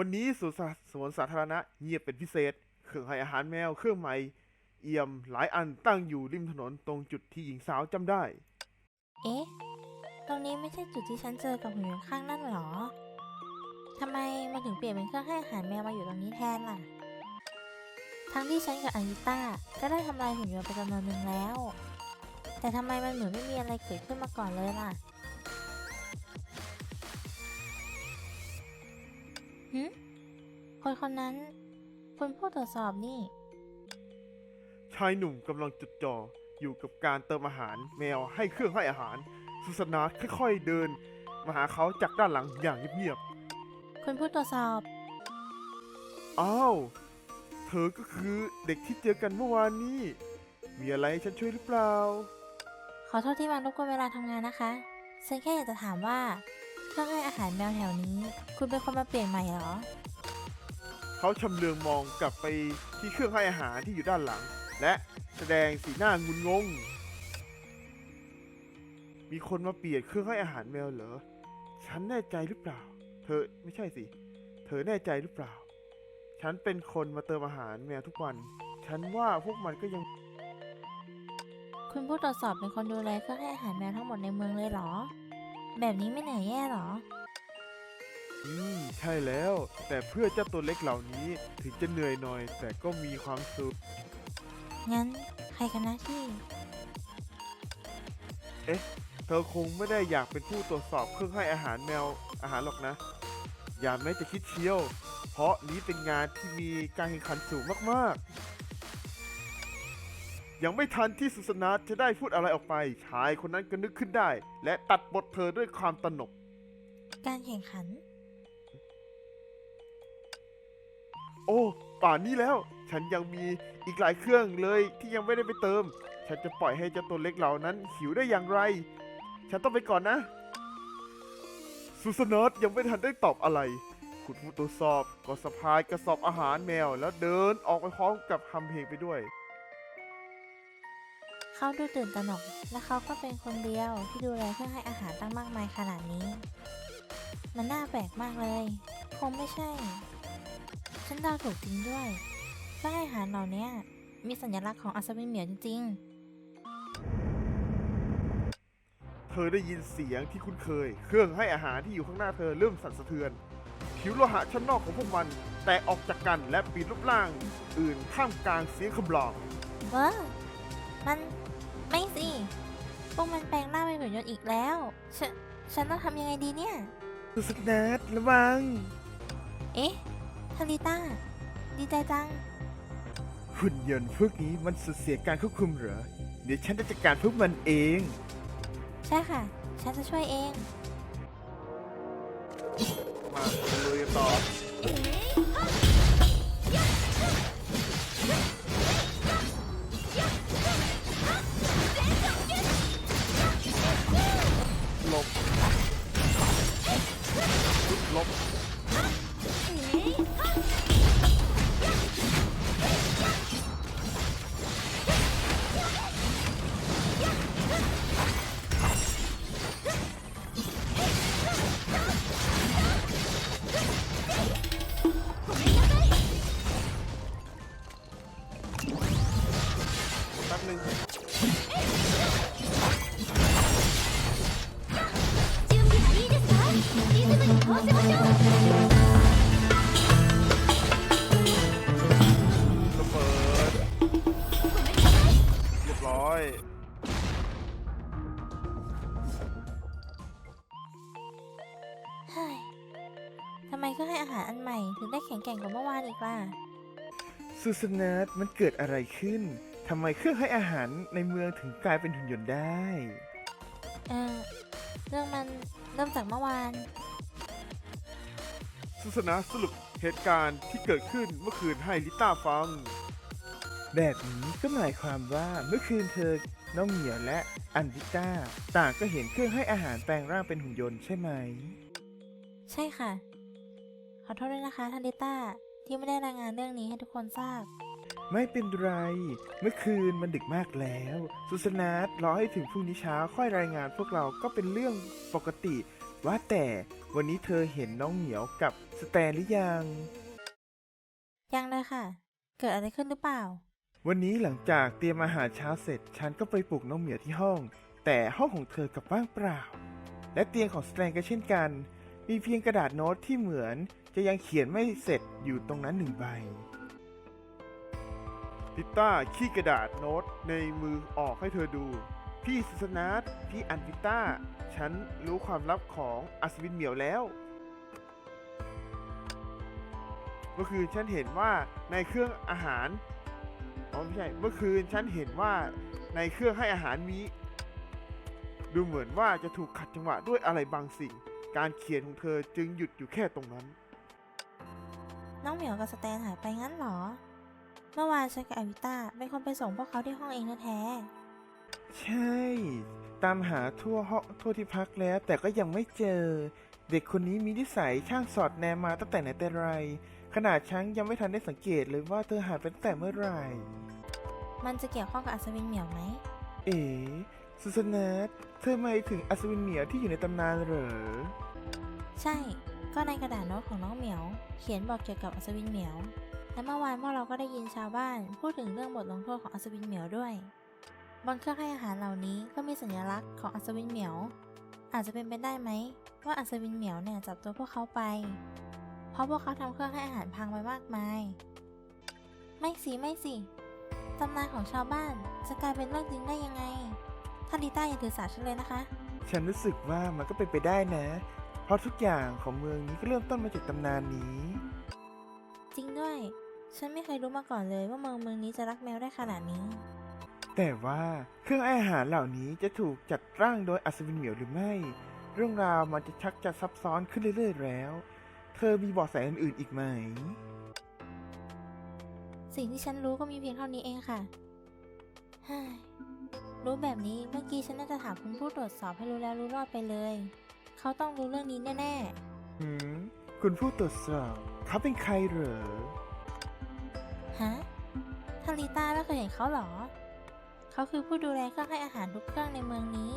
วันนี้สวนสาสวนสาธารณะเงียบเป็นพิเศษ เครื่องให้อาหารแมวเครื่องใหม่ เอี่ยมหลายอันตั้งอยู่ริมถนนตรงจุดที่หญิงสาวจำได้ เอ๊ะ ตรงนี้ไม่ใช่จุดที่ฉันเจอกับหุ่นยนต์ข้างนั่นหรอ ทำไมมันถึงเปลี่ยนเป็นเครื่องให้อาหารแมวมาอยู่ตรงนี้แทนล่ะ ทั้งที่ฉันกับอานิต้าก็ได้ทำลายหุ่นยนต์ไปจำนวนหนึ่งแล้ว แต่ทำไมมันเหมือนไม่มีอะไรเกิดขึ้นมาก่อนเลยล่ะ หืคนคนนั้นคุณผู้ตรวจสอบนี่ ชายหนุ่มกำลังจดจ่ออยู่กับการเติมอาหารแมวให้เครื่องให้อาหาร สุสนาค่อยๆเดิน มาหาเขาจากด้านหลังอย่างเงียบคุณผู้ตรวจสอบๆอ้าว เธอก็คือเด็กที่เจอกันเมื่อวานนี้ มีอะไรให้ฉันช่วยหรือเปล่า ขอโทษที่มารบกวนเวลาทำงานนะคะฉันแค่อยากจะถามว่าเค รื่องให้อาหารแมวแถวนี้ คุณเป็นคนมาเปลี่ยนใหม่เหรอ เขาชำเลืองมองกลับไปที่เครื่องให้อาหารที่อยู่ด้านหลัง และแสดงสีหน้างุนงง มีคนมาเปลี่ยนเครื่องให้อาหารแมวเหรอ ฉันแน่ใจหรือเปล่า เธอไม่ใช่สิ เธอแน่ใจหรือเปล่า ฉันเป็นคนมาเติมอาหารแมวทุกวัน ฉันว่าพวกมันก็ยัง คุณผู้ตรวจสอบเป็นคนดูแลเครื่องให้อาหารแมวทั้งหมดในเมืองเลยเหรอ แบบนี้ไม่เหนื่อยแย่เหรอ อืมใช่แล้ว แต่เพื่อเจ้าตัวเล็กเหล่านี้ถึงจะเหนื่อยหน่อย แต่ก็มีความสุข งั้นใครกันนะที่เธอคงไม่ได้อยากเป็นผู้ตรวจสอบเครื่องให้อาหารแมวอาหารหรอกนะ อย่าแม้จะคิดเชียว เพราะนี้เป็นงานที่มีการแข่งขันสูงมากๆ ยังไม่ทันที่สุสนาจะได้พูดอะไรออกไป ชายคนนั้นก็นึกขึ้นได้ และตัดบทเธอด้วยความตนก การแข่งขัน โอ้ป่านนี้แล้ว ฉันยังมีอีกหลายเครื่องเลยที่ยังไม่ได้ไปเติม ฉันจะปล่อยให้เจ้าตัวเล็กเหล่านั้นหิวได้อย่างไร ฉันต้องไปก่อนนะ สุสนาทยังไม่ทันได้ตอบอะไรคุณผู้ตรวจสอบก็สะพายกระสอบอาหารแมว แล้วเดินออกไปพร้อมกับทำเพลงไปด้วย เขาดูตื่นตระหนก และเขาก็เป็นคนเดียวที่ดูแลเครื่องให้อาหารตั้งมากมายขนาดนี้ มันน่าแปลกมากเลย คงไม่ใช่ ฉันเดาถูกจริงด้วยเครื่องให้อาหารเหล่านี้มีสัญลักษณ์ของอัศวินเหมียวจริงเธอได้ยินเสียงที่คุ้นเคย เครื่องให้อาหารที่อยู่ข้างหน้าเธอเริ่มสั่นสะเทือน ผิวโลหะชั้นนอกของพวกมัน แตกออกจากกันและปีนรูปร่าง อื่นท่ามกลางเสียงคำราม ๆเว้อมัน ไม่สิ พวกมันแปลงร่างเป็นหุ่นยนต์อีกแล้วฉนฉันต้องทำยังไงดีเนี่ย สุสนาทระวังเอ๊ะทาริต้า ดีใจจัง หุ่นยนต์พวกนี้มันสุดเสียการควบคุมเหรอ เดี๋ยวฉันจะจัดการพวกมันเอง ใช่ค่ะ ฉันจะช่วยเอง มาลุยกันต่อ นึงระเบิดเรียบร้อยทำไมก็ให้อาหารอันใหม่ ถึงได้แข็งแกร่งกว่าเมื่อวานอีกล่ะ ซูซานัทมันเกิดอะไรขึ้น ทำไมเครื่องให้อาหารในเมืองถึงกลายเป็นหุ่นยนต์ได้ เออเรื่องมันเริ่มจากเมื่อวาน สุสนาสรุปเหตุการณ์ที่เกิดขึ้นเมื่อคืนให้ลิต้าฟัง แบบนี้ก็หมายความว่าเมื่อคืนเธอ น้องเหมียวและอันดิต้าต่างก็เห็นเครื่องให้อาหารแปลงร่างเป็นหุ่นยนต์ใช่ไหม ใช่ค่ะ ขอโทษด้วยนะคะทันดิต้าที่ไม่ได้รายงานเรื่องนี้ให้ทุกคนทราบ ไม่เป็นไร เมื่อคืนมันดึกมากแล้ว สุสนาทรอให้ถึงพรุ่งนี้เช้าค่อยรายงานพวกเราก็เป็นเรื่องปกติ ว่าแต่วันนี้เธอเห็นน้องเหมียวกับสแตนหรือยัง ยังเลยค่ะ เกิดอะไรขึ้นหรือเปล่า วันนี้หลังจากเตรียมอาหารเช้าเสร็จ ฉันก็ไปปลุกน้องเหมียวที่ห้อง แต่ห้องของเธอกลับว่างเปล่า และเตียงของสแตนก็เช่นกัน มีเพียงกระดาษโน้ตที่เหมือนจะยังเขียนไม่เสร็จอยู่ตรงนั้นหนึ่งใบ ติต้าขี้กระดาษโน้ตในมือออกให้เธอดู พี่สุสนาทพี่อันพิต้า ฉันรู้ความลับของอัศวินเหมียวแล้ว เมื่อคืนฉันเห็นว่าในเครื่องอาหาร อ๋อไม่ใช่ เมื่อคืนฉันเห็นว่าในเครื่องให้อาหารมี ดูเหมือนว่าจะถูกขัดจังหวะด้วยอะไรบางสิ่ง การเขียนของเธอจึงหยุดอยู่แค่ตรงนั้น น้องเหมียวกับสแตนหายไปงั้นเหรอ มื่อวานฉันกับอวิต้าเป็นคนไปส่งพวกเขาที่ห้องเองแท้ใช่ ตามหาทั่วห้องทั่วที่พักแล้ว แต่ก็ยังไม่เจอ เด็กคนนี้มีนิสัยช่างสอดแนมมาตั้งแต่ไหนแต่ไร ขนาดฉันยังไม่ทันได้สังเกตเลยว่าเธอหายไปตั้งแต่เมื่อไหร่ ๆ มันจะเกี่ยวข้องกับอัศวินเหมียวไหม เอ๋สุสนาทเธอหมายถึงอัศวินเหมียวที่อยู่ในตำนานเหรอ ใช่ ก็ในกระดาษโน้ตของน้องเหมียว เขียนบอกเกี่ยวกับอัศวินเหมียว และเมื่อวานพวกเราก็ได้ยินชาวบ้าน พูดถึงเรื่องบทลงโทษของอัศวินเหมียวด้วย บนเครื่องให้อาหารเหล่านี้ก็มีสัญลักษณ์ของอัศวินเหมียว อาจจะเป็นไปได้ไหมว่าอัศวินเหมียวเนี่ยจับตัวพวกเขาไป เพราะพวกเขาทำเครื่องให้อาหารพังไปมากมาย ไม่สิไม่สิตำนานของชาวบ้านจะกลายเป็นเรื่องจริงได้ยังไงท่านดิต้าอย่าถือสาฉันเลยนะคะ ฉันรู้สึกว่ามันก็เป็นไปได้นะ เพราะทุกอย่างของเมืองนี้ก็เริ่มต้นมาจากตำนานนี้ จริงด้วย ฉันไม่เคยรู้มาก่อนเลยว่าเมืองเมืองนี้จะรักแมวได้ขนาดนี้ แต่ว่าเครื่องอาหารเหล่านี้จะถูกจัดร่างโดยอัศวินเหมียวหรือไม่ เรื่องราวมันจะชักจะซับซ้อนขึ้นเรื่อยๆแล้ว เธอมีเบาะแสอื่นๆอีกไหม สิ่งที่ฉันรู้ก็มีเพียงเท่านี้เองค่ะเฮ้ยรู้แบบนี้เมื่อกี้ฉันน่าจะถามคุณผู้ตรวจสอบให้รู้แล้วรู้รอดไปเลย เขาต้องรู้เรื่องนี้แน่หืม คุณผู้ตรวจสอบ เขาเป็นใครเหรอๆ ฮะทาริต้าไม่เคยเห็นเขาเหรอ เขาคือผู้ดูแลเครื่องให้อาหารทุกเครื่องในเมืองนี้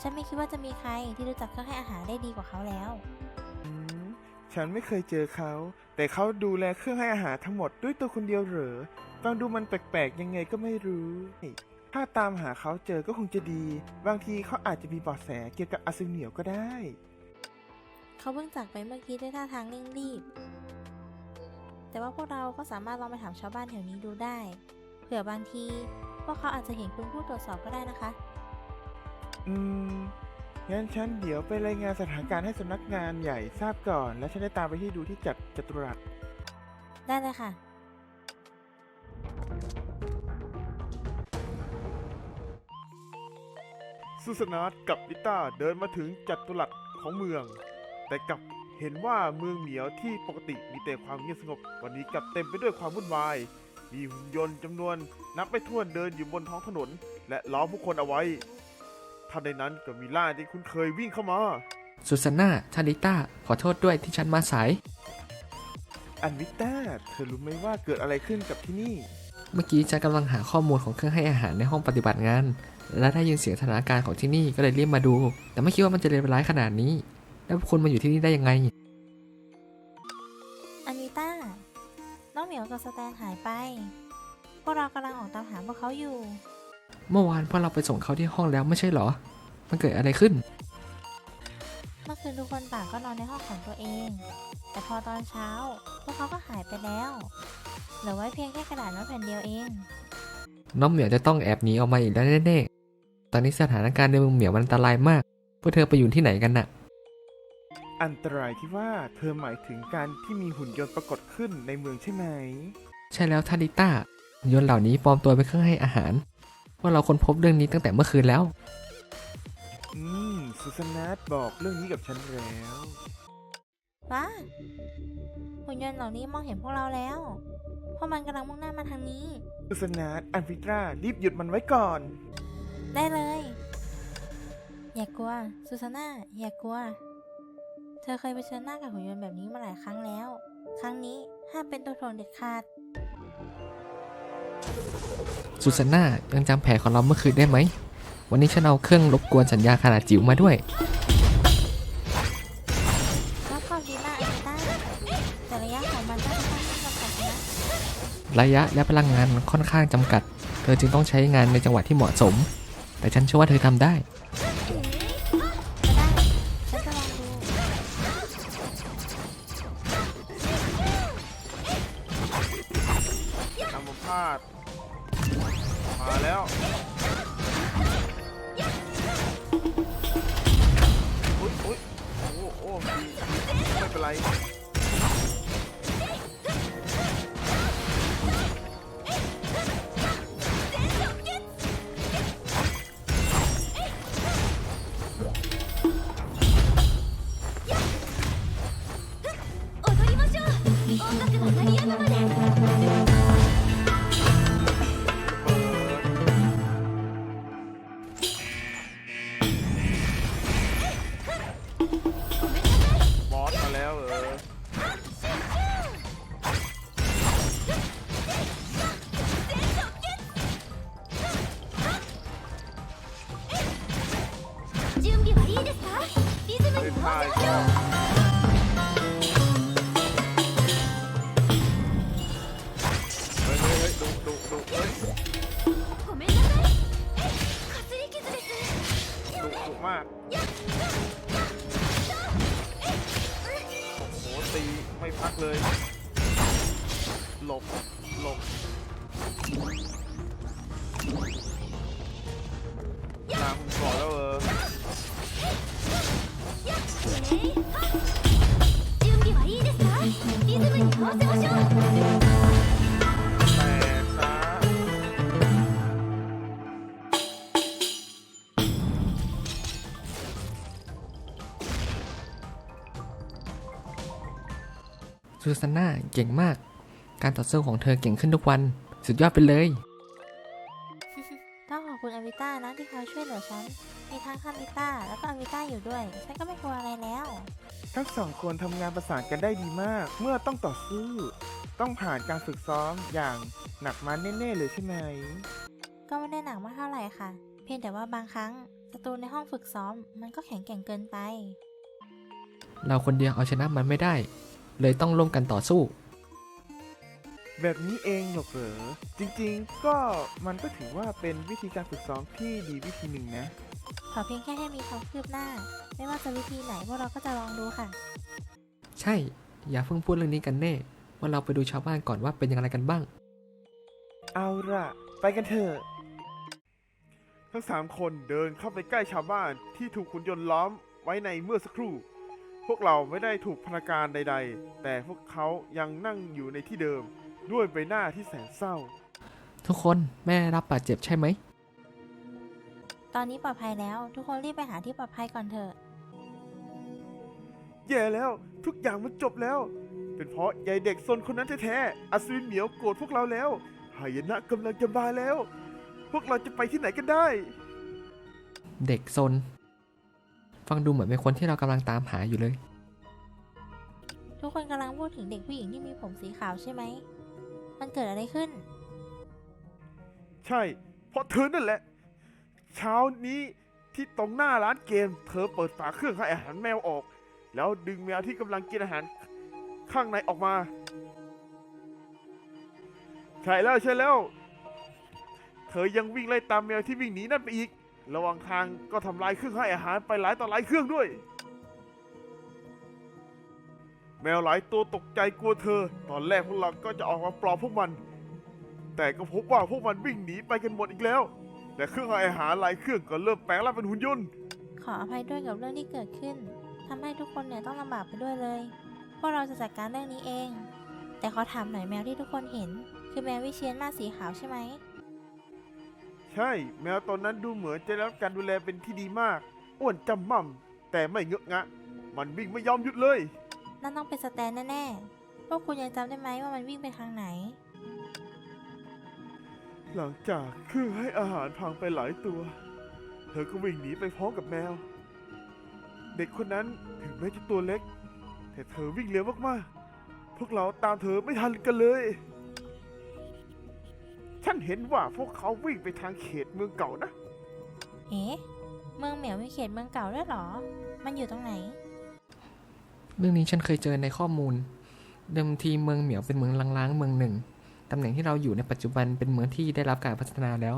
ฉันไม่คิดว่าจะมีใครที่รู้จักเครื่องให้อาหารได้ดีกว่าเขาแล้วอืมฉันไม่เคยเจอเขา แต่เขาดูแลเครื่องให้อาหารทั้งหมดด้วยตัวคนเดียวเหรอฟังดูมันแปลกๆยังไงก็ไม่รู้ ถ้าตามหาเขาเจอก็คงจะดี บางทีเขาอาจจะมีเบาะแสเกี่ยวกับอาซึเหนียวก็ได้ เขาเพิ่งจากไปเมื่อกี้ด้วยท่าทางเร่งรีบ แต่ว่าพวกเราก็สามารถลองไปถามชาวบ้านแถวนี้ดูได้ เผื่อบางที พวกเขาอาจจะเห็นคุณผู้ตรวจสอบก็ได้นะคะ อืม งั้นฉันเดี๋ยวไปรายงานสถานการณ์ให้สำนักงานใหญ่ทราบก่อน แล้วฉันได้ตามไปที่ดูที่จัดจัตุรัส ได้เลยค่ะ สุสนาทกับลิต้าเดินมาถึงจัตุรัสของเมือง แต่กลับ เห็นว่าเมืองเหมียวที่ปกติมีแต่ความเงียบสงบ วันนี้กลับเต็มไปด้วยความวุ่นวาย มีหุ่นยนต์จำนวนนับไม่ถ้วนเดินอยู่บนท้องถนน และล้อมผู้คนเอาไว้ท่านในนั้นก็มีล่าที่คุ้นเคยวิ่งเข้ามา สุสาน่าทาริต้า ขอโทษด้วยที่ฉันมาสาย อันวิต้าเธอรู้ไหมว่าเกิดอะไรขึ้นกับที่นี่ เมื่อกี้ฉันกำลังหาข้อมูลของเครื่องให้อาหารในห้องปฏิบัติงาน และได้ยินเสียงสถานการณ์ของที่นี่ก็เลยรีบมาดู แต่ไม่คิดว่ามันจะเลวร้ายขนาดนี้ แล้วพวกคุณมาอยู่ที่นี่ได้ยังไง อานิต้า น้องเหมียวกับสแตนหายไป พวกเรากำลังออกตามหาพวกเขาอยู่ เมื่อวานพวกเราไปส่งเขาที่ห้องแล้วไม่ใช่เหรอ มันเกิดอะไรขึ้น เมื่อคืนทุกคนต่างก็นอนในห้องของตัวเอง แต่พอตอนเช้า พวกเขาก็หายไปแล้ว เหลือไว้เพียงแค่กระดาษโน้ตแผ่นเดียวเอง น้องเหมียวจะต้องแอบหนีออกมาอีกแล้วแน่ๆ ตอนนี้สถานการณ์ในเมืองเหมียวมันอันตรายมาก พวกเธอไปอยู่ที่ไหนกันน่ะ อันตรายที่ว่าเธอหมายถึงการที่มีหุ่นยนต์ปรากฏขึ้นในเมืองใช่ไหม ใช่แล้วทาริต้าหุ่นยนต์เหล่านี้ปลอมตัวเป็นเครื่องให้อาหารพวกเราค้นพบเรื่องนี้ตั้งแต่เมื่อคืนแล้ว อืมสุสนาทบอกเรื่องนี้กับฉันแล้ว ว้าหุ่นยนต์เหล่านี้มองเห็นพวกเราแล้วพวกมันกำลังมุ่งหน้ามาทางนี้ สุสนาทอันฟิตรารีบหยุดมันไว้ก่อน ได้เลย อย่ากกลัวซูซาน่าอย่ากกลัว เธอเคยไปเชิญหน้ากับหุ่นยนต์แบบนี้มาหลายครั้งแล้ว ครั้งนี้ห้ามเป็นตัวถ่วงเด็ดขาดสุสาน่ายังจำแผลของเราเมื่อคืนได้ไหม วันนี้ฉันเอาเครื่องรบกวนสัญญาขนาดจิ๋วมาด้วยระยะของมันต้องจำกัดนะ ระยะและพลังงานค่อนข้างจำกัด เธอจึงต้องใช้งานในจังหวะที่เหมาะสม แต่ฉันเชื่อว่าเธอทำได้ high. ซูซาน่าเก่งมาก การต่อสู้ของเธอเก่งขึ้นทุกวัน สุดยอดไปเลย ต้องขอบคุณอวิต้านะที่คอยช่วยเหลือฉัน มีทั้งคามิต้าแล้วก็อวิต้าอยู่ด้วย ฉันก็ไม่กลัวอะไรแล้ว ทั้งสองคนทำงานประสานกันได้ดีมาก เมื่อต้องต่อสู้ ต้องผ่านการฝึกซ้อมอย่างหนักมันแน่ๆเลยใช่ไหม ก็ไม่ได้หนักมากเท่าไหร่ค่ะ เพียงแต่ว่าบางครั้งศัตรูในห้องฝึกซ้อมมันก็แข็งแกร่งเกินไป เราคนเดียวเอาชนะมันไม่ได้ เลยต้องร่วมกันต่อสู้ แบบนี้เองเหรอเหรอ จริงๆ ก็มันก็ถือว่าเป็นวิธีการฝึกซ้อมที่ดีวิธีหนึ่งนะ ขอเพียงแค่ให้มีความคืบหน้า ไม่ว่าจะวิธีไหนพวกเราก็จะลองดูค่ะ ใช่ อย่าเพิ่งพูดเรื่องนี้กันแน่ ว่าเราไปดูชาวบ้านก่อนว่าเป็นอย่างไรกันบ้าง เอาละไปกันเถอะ ทั้งสามคนเดินเข้าไปใกล้ชาวบ้านที่ถูกขุนยนต์ล้อมไว้ในเมื่อสักครู่ พวกเราไม่ได้ถูกพนาการใด ๆ แต่พวกเขายังนั่งอยู่ในที่เดิม ด้วยใบหน้าที่แสนเศร้า ทุกคนแม่รับบาดเจ็บใช่ไหม ตอนนี้ปลอดภัยแล้ว ทุกคนรีบไปหาที่ปลอดภัยก่อนเถอะ แย่แล้วทุกอย่างมันจบแล้ว เป็นเพราะยายเด็กซนคนนั้นแท้ๆอัศวินเหมียวโกรธพวกเราแล้วหายนะกำลังจะมาแล้ว พวกเราจะไปที่ไหนกันได้ เด็กซน ฟังดูเหมือนเป็นคนที่เรากำลังตามหาอยู่เลย ทุกคนกำลังพูดถึงเด็กผู้หญิงที่มีผมสีขาวใช่ไหม มันเกิดอะไรขึ้น ใช่ เพราะเธอนั่นแหละ เช้านี้ที่ตรงหน้าร้านเกม เธอเปิดฝาเครื่องให้อาหารแมวออก แล้วดึงแมวที่กำลังกินอาหารข้างในออกมา ใช่แล้วใช่แล้ว เธอยังวิ่งไล่ตามแมวที่วิ่งหนีนั่นไปอีก ระหว่างทางก็ทำลายเครื่องให้อาหารไปหลายต่อหลายเครื่องด้วย แมวหลายตัวตกใจกลัวเธอ ตอนแรกพวกเราก็จะออกมาปลอบพวกมัน แต่ก็พบว่าพวกมันวิ่งหนีไปกันหมดอีกแล้ว และเครื่องให้อาหารหลายเครื่องก็เริ่มแปลงร่างเป็นหุ่นยนต์ ขออภัยด้วยกับเรื่องที่เกิดขึ้น ทำให้ทุกคนเนี่ยต้องลำบากไปด้วยเลย พวกเราจะจัดการเรื่องนี้เอง แต่ขอถามหน่อยแมวที่ทุกคนเห็น คือแมววิเชียนมาสีขาวใช่ไหม ใช่ แมวตอนนั้นดูเหมือนจะได้รับการดูแลเป็นที่ดีมาก อ้วนจำม่ำแต่ไม่เงอะงะ มันวิ่งไม่ยอมหยุดเลย นั่นต้องเป็นสแตนแน่ๆ พวกคุณยังจำได้ไหมว่ามันวิ่งไปทางไหน หลังจากเครื่องให้อาหารพังไปหลายตัว เธอก็วิ่งหนีไปพร้อมกับแมว เด็กคนนั้นถึงแม้จะตัวเล็ก แต่เธอวิ่งเร็วมากๆ พวกเราตามเธอไม่ทันกันเลย ฉันเห็นว่าพวกเขาวิ่งไปทางเขตเมืองเก่านะ เอ๊ะ เมืองเหมียวมีเขตเมืองเก่าด้วยเหรอ มันอยู่ตรงไหน เรื่องนี้ฉันเคยเจอในข้อมูล เดิมทีเมืองเหมียวเป็นเมืองล้างๆเมืองหนึ่งแต่ตำแหน่งที่เราอยู่ในปัจจุบันเป็นเมืองที่ได้รับการพัฒนาแล้ว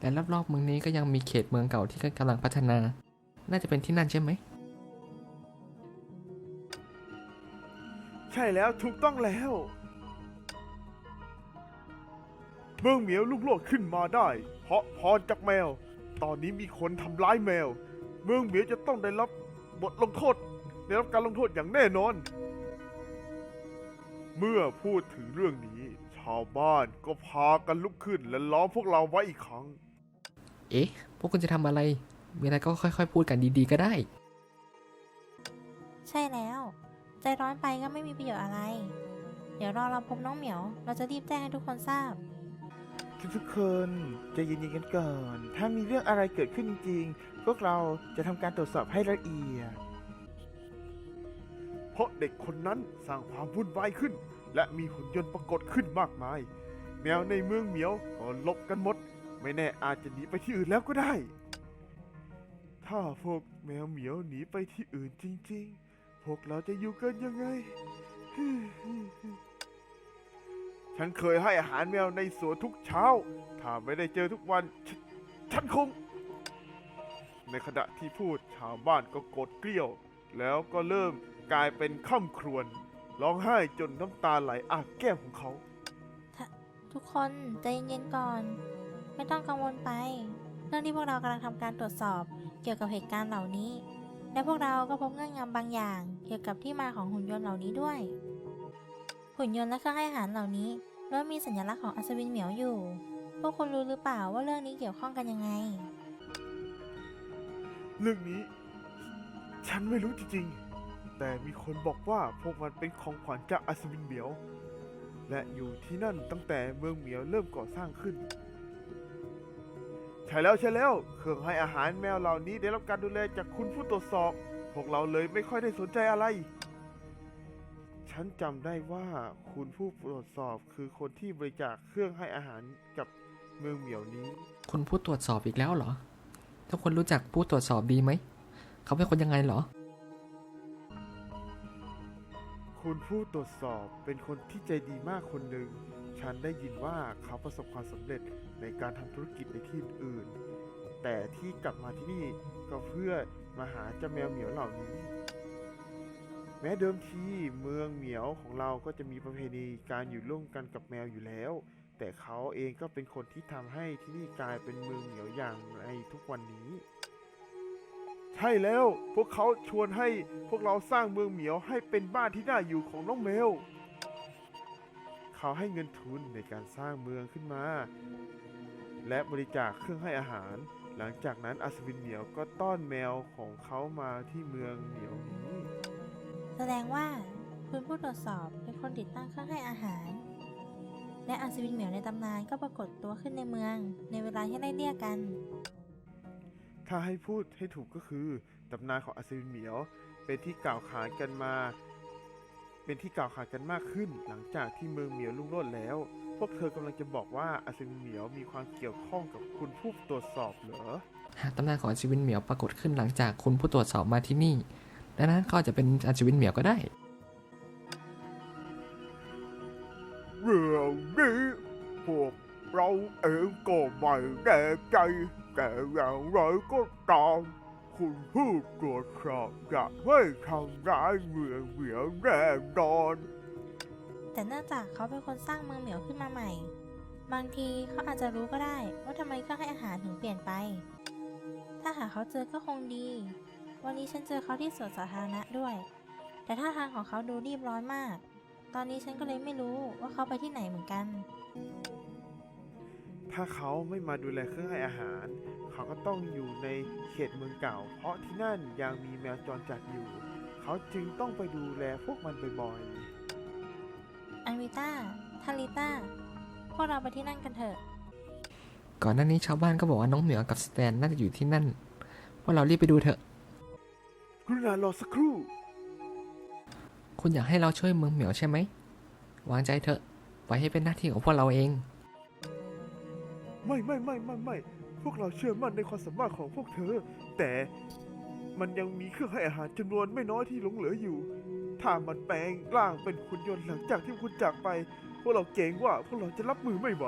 และรอบๆเมืองนี้ก็ยังมีเขตเมืองเก่าที่กำลังพัฒนา น่าจะเป็นที่นั่นใช่ไหม ใช่แล้วถูกต้องแล้ว เมืองเหมียวลูกโลกขึ้นมาได้ เพราะพรจากแมว ตอนนี้มีคนทำร้ายแมว เมืองเหมียวจะต้องได้รับบทลงโทษได้รับการลงโทษอย่างแน่นอน เมื่อพูดถึงเรื่องนี้ ชาวบ้านก็พากันลุกขึ้นและล้อมพวกเราไว้อีกครั้ง เอ๊ะ พวกคุณจะทำอะไร มีอะไรก็ค่อยๆ พูดกันดีๆ ก็ได้ ใช่แล้ว ใจร้อนไปก็ไม่มีประโยชน์อะไร เดี๋ยวรอเราพบน้องเหมียว เราจะรีบแจ้งให้ทุกคนทราบ ทุกคนใจะเย็นๆกันก่อน ถ้ามีเรื่องอะไรเกิดขึ้นจริงๆ พวกเราจะทำการตรวจสอบให้ละเอียดเพ ราะเด็กคนนั้นสร้างความวุ่นวายขึ้น และมีหุ่นยนต์ปรากฏขึ้นมากมาย แมวในเมืองเหมียวก็หลบกันหมด ไม่แน่อาจจะหนีไปที่อื่นแล้วก็ได้ ถ้าพวกแมวเหมียวหนีไปที่อื่นจริง ๆ พวกเราจะอยู่กันยังไง ฉันเคยให้อาหารแมวในสวนทุกเช้า ถ้าไม่ได้เจอทุกวันฉฉันคง ในขณะที่พูดชาวบ้านก็โกรธเกลี้ยว แล้วก็เริ่ม กลายเป็นข้ามครวญร้องไห้จนน้ำตาไหลอาบแก้มของเขา ทุกคนใจเย็นๆก่อน ไม่ต้องกังวลไป เรื่องที่พวกเรากำลังทำการตรวจสอบเกี่ยวกับเหตุการณ์เหล่านี้ และพวกเราก็พบเงื่อนงำบางอย่าง เกี่ยวกับที่มาของหุ่นยนต์เหล่านี้ด้วย หุ่นยนต์และเครื่องให้อาหารเหล่านี้ล้วนมีสัญลักษณ์ของอัศวินเหมียวอยู่ พวกคุณรู้หรือเปล่าว่าเรื่องนี้เกี่ยวข้องกันยังไง เรื่องนี้ ฉันไม่รู้จริงๆ แต่มีคนบอกว่าพวกมันเป็นของขวัญจากอัศวินเหมียว และอยู่ที่นั่นตั้งแต่เมืองเหมียวเริ่มก่อสร้างขึ้น ใช่แล้วใช่แล้ว เครื่องให้อาหารแมวเหล่านี้ได้รับการดูแลจากคุณผู้ตรวจสอบ พวกเราเลยไม่ค่อยได้สนใจอะไร ฉันจำได้ว่าคุณผู้ตรวจสอบคือคนที่บริจาคเครื่องให้อาหารกับเมืองเหมียวนี้ คุณผู้ตรวจสอบอีกแล้วเหรอทุกคนรู้จักผู้ตรวจสอบดีไหม เขาเป็นคนยังไงเหรอ คุณผู้ตรวจสอบเป็นคนที่ใจดีมากคนหนึ่ง ฉันได้ยินว่าเขาประสบความสำเร็จในการทำธุรกิจในที่อื่น แต่ที่กลับมาที่นี่ก็เพื่อมาหาเจ้าแมวเหมียวเหล่านี้ แม้เดิมทีเมืองเหมียวของเราก็จะมีประเพณีการอยู่ร่วมกันกับแมวอยู่แล้ว แต่เขาเองก็เป็นคนที่ทำให้ที่นี่กลายเป็นเมืองเหมียวอย่างในทุกวันนี้ ใช่แล้วพวกเขาชวนให้พวกเราสร้างเมืองเหมียวให้เป็นบ้านที่น่าอยู่ของน้องแมว เขาให้เงินทุนในการสร้างเมืองขึ้นมา และบริจาคเครื่องให้อาหาร หลังจากนั้นอัศวินเหมียวก็ต้อนแมวของเขามาที่เมืองเหมียวนี้ แสดงว่าคุณผู้ตรวจสอบเป็นคนติดตั้งเครื่องให้อาหาร และอัศวินเหมียวในตำนานก็ปรากฏตัวขึ้นในเมือง ในเวลาที่ไล่เลี่ยกัน ถ้าให้พูดให้ถูกก็คือตำนานของอัศวินเหมียว เป็นที่กล่าวขานกันมา เป็นที่กล่าวขานกันมากขึ้น หลังจากที่เมืองเหมียวลุ่งโรจน์แล้ว พวกเธอกำลังจะบอกว่าอัศวินเหมียวมีความเกี่ยวข้องกับคุณผู้ตรวจสอบเหรอหากตำนานของอัศวินเหมียวปรากฏขึ้นหลังจากคุณผู้ตรวจสอบมาที่นี่ดังนั้นก็อาจจะเป็นอัศวินเหมียวก็ได้เรื่องนี้พวกเราเองก็ไม่แน่ใจ แต่อย่างไรก็ตามคุณผู้ตรวจสอบจะไม่ทำร้ายเมืองเหมียวแน่นอน แต่เนื่องจากเขาเป็นคนสร้างเมืองเหมียวขึ้นมาใหม่ บางทีเขาอาจจะรู้ก็ได้ว่าทำไมเครื่องให้อาหารถึงเปลี่ยนไป ถ้าหาเขาเจอก็คงดี วันนี้ฉันเจอเขาที่สวนสาธารณะด้วย แต่ท่าทางของเขาดูรีบร้อนมาก ตอนนี้ฉันก็เลยไม่รู้ว่าเขาไปที่ไหนเหมือนกัน ถ้าเขาไม่มาดูแลเครื่องให้อาหาร เขาก็ต้องอยู่ในเขตเมืองเก่า เพราะที่นั่นยังมีแมวจรจัดอยู่ เขาจึงต้องไปดูแลพวกมันบ่อยอันวิต้าทาริต้า พวกเราไปที่นั่นกันเถอะ ก่อนหน้านี้ชาวบ้านก็บอกว่าน้องเหมียวกับสแตนน่าจะอยู่ที่นั่นพวกเรารีบไปดูเถอะ ๆกรุณารอสักครู่ คุณอยากให้เราช่วยเมืองเหมียวใช่ไหมวางใจเถอะปล่อยให้เป็นหน้าที่ของพวกเราเอง ไม่ไม่ไม่ไม่ไม่พวกเราเชื่อมั่นในความสามารถของพวกเธอ แต่มันยังมีเครื่องให้อาหารจำนวนไม่น้อยที่หลงเหลืออยู่ ถ้ามันแปลงร่างเป็นคุณยนต์หลังจากที่คุณจากไป พวกเราเกรงว่าพวกเราจะรับมือไม่ไหว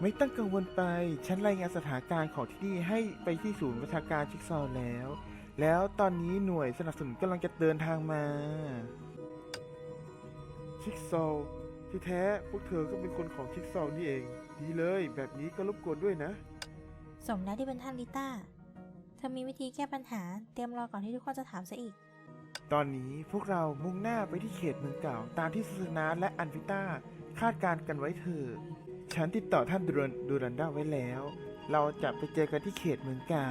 ไม่ต้องกังวลไป ฉันรายงานสถานการณ์ของที่นี่ให้ไปที่ศูนย์ประชาการชิกซอว์แล้ว แล้วตอนนี้หน่วยสนับสนุนกำลังจะเดินทางมา ชิกซอว์ที่แท้พวกเธอก็เป็นคนของชิกซอว์นี่เอง ดีเลย แบบนี้ก็รบกวนด้วยนะ สมแล้วที่เป็นท่านลิต้า เธอมีวิธีแก้ปัญหา เตรียมรอก่อนที่ทุกคนจะถามซะอีก ตอนนี้พวกเรามุ่งหน้าไปที่เขตเมืองเก่า ตามที่สุสนาและอันฟิต้าคาดการณ์กันไว้เถอะฉันติดต่อท่านดูรันดูรันด้าไว้แล้ว เราจะไปเจอกันที่เขตเมืองเก่า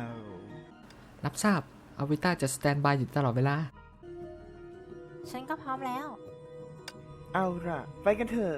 รับทราบอาวิต้าจะสแตนบายอยู่ตลอดเวลา ฉันก็พร้อมแล้ว เอาล่ะ ไปกันเถอะ